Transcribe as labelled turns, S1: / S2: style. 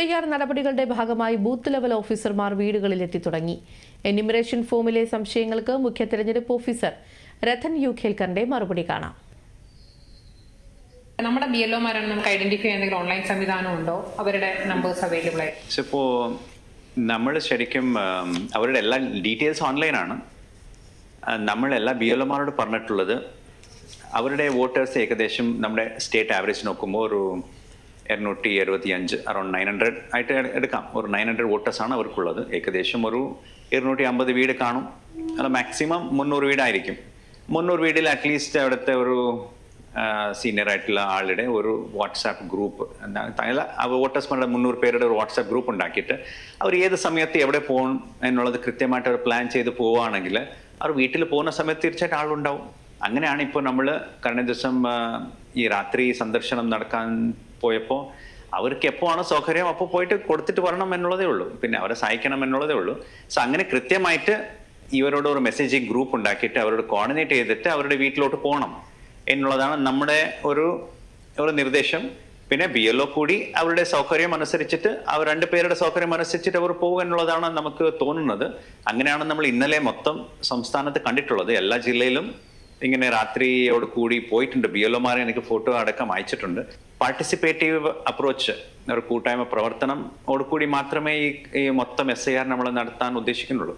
S1: I R നടപടികളുടെ ഭാഗമായി booth level ഓഫീസർമാർ വീടുകളിലെത്തി തുടങ്ങി എന്യൂമറേഷൻ ഫോമിലെ സംശയങ്ങൾക്ക് മുഖ്യ തെരഞ്ഞെടുപ്പ് ഓഫീസർ രഥൻ യു ഖേൽക്കറിന്റെ മറുപടി കാണാം.
S2: നമ്മുടെ ബി എൽ ഒമാരാണ് നമുക്ക് ഐഡന്റിഫൈ ചെയ്യാൻ എന്തെങ്കിലും ഓൺലൈൻ സംവിധാനം ഉണ്ടോ? അവരുടെ നമ്പേഴ്സ് അവൈലബിൾ ആയി
S3: ഇപ്പോൾ നമ്മൾ ശരിക്കും അവരുടെ എല്ലാ ഡീറ്റെയിൽസ് ഓൺലൈനാണ് നമ്മൾ എല്ലാ ബി എൽ ഒമാരോട് പറഞ്ഞിട്ടുള്ളത് അവരുടെ വോട്ടേഴ്സ് ഏകദേശം നമ്മുടെ സ്റ്റേറ്റ് ആവറേജ് നോക്കുമ്പോൾ ഒരു ഇരുന്നൂറ്റി എഴുപത്തി അഞ്ച് അറൗണ്ട് നയൻ ഹൺഡ്രഡ് ആയിട്ട് എട്- എടുക്കാം. ഒരു നയൻ ഹൺഡ്രഡ് വോട്ടേഴ്സാണ് അവർക്കുള്ളത്. ഏകദേശം ഒരു ഇരുന്നൂറ്റി അമ്പത് വീട് കാണും. അല്ല മാക്സിമം മുന്നൂറ് വീടായിരിക്കും. മുന്നൂറ് വീടിൽ അറ്റ്ലീസ്റ്റ് അവിടുത്തെ ഒരു സീനിയർ ആയിട്ടുള്ള ആളുടെ ഒരു വാട്സാപ്പ് ഗ്രൂപ്പ് വോട്ടേഴ്സ്മാരുടെ മുന്നൂറ് പേരുടെ ഒരു വാട്സാപ്പ് ഗ്രൂപ്പ് ഉണ്ടാക്കിയിട്ട് അവർ ഏത് സമയത്ത് എവിടെ പോകണം എന്നുള്ളത് കൃത്യമായിട്ട് അവർ പ്ലാൻ ചെയ്ത് പോവുകയാണെങ്കിൽ അവർ വീട്ടിൽ പോകുന്ന സമയത്ത് തീർച്ചയായിട്ടും ആളുണ്ടാവും. അങ്ങനെയാണ് ഇപ്പോൾ നമ്മൾ കഴിഞ്ഞ ദിവസം ഈ രാത്രി സന്ദർശനം നടക്കാൻ പോയപ്പോൾ അവർക്ക് എപ്പോഴാണ് സൗകര്യം അപ്പോൾ പോയിട്ട് കൊടുത്തിട്ട് വരണം എന്നുള്ളതേ ഉള്ളൂ. പിന്നെ അവരെ സഹായിക്കണം എന്നുള്ളതേ ഉള്ളൂ. സോ അങ്ങനെ കൃത്യമായിട്ട് ഇവരോട് ഒരു മെസ്സേജിങ് ഗ്രൂപ്പ് ഉണ്ടാക്കിയിട്ട് അവരോട് കോർഡിനേറ്റ് ചെയ്തിട്ട് അവരുടെ വീട്ടിലോട്ട് പോകണം എന്നുള്ളതാണ് നമ്മുടെ ഒരു ഒരു നിർദ്ദേശം. പിന്നെ ബി എൽ ഒ കൂടി അവരുടെ സൗകര്യം അനുസരിച്ചിട്ട് അവർ രണ്ട് പേരുടെ സൗകര്യം അനുസരിച്ചിട്ട് അവർ പോകും എന്നുള്ളതാണ് നമുക്ക് തോന്നുന്നത്. അങ്ങനെയാണ് നമ്മൾ ഇന്നലെ മൊത്തം സംസ്ഥാനത്ത് കണ്ടിട്ടുള്ളത്. എല്ലാ ജില്ലയിലും ഇങ്ങനെ രാത്രിയോട് കൂടി പോയിട്ടുണ്ട്. ബി എൽ ഒമാരെ എനിക്ക് ഫോട്ടോ അടക്കം അയച്ചിട്ടുണ്ട്. പാർട്ടിസിപ്പേറ്റീവ് അപ്രോച്ച് ഒരു കൂട്ടായ്മ പ്രവർത്തനം കൂടി മാത്രമേ ഈ മൊത്തം എസ് ഐ ആർ നമ്മൾ നടത്താൻ ഉദ്ദേശിക്കുന്നുള്ളൂ.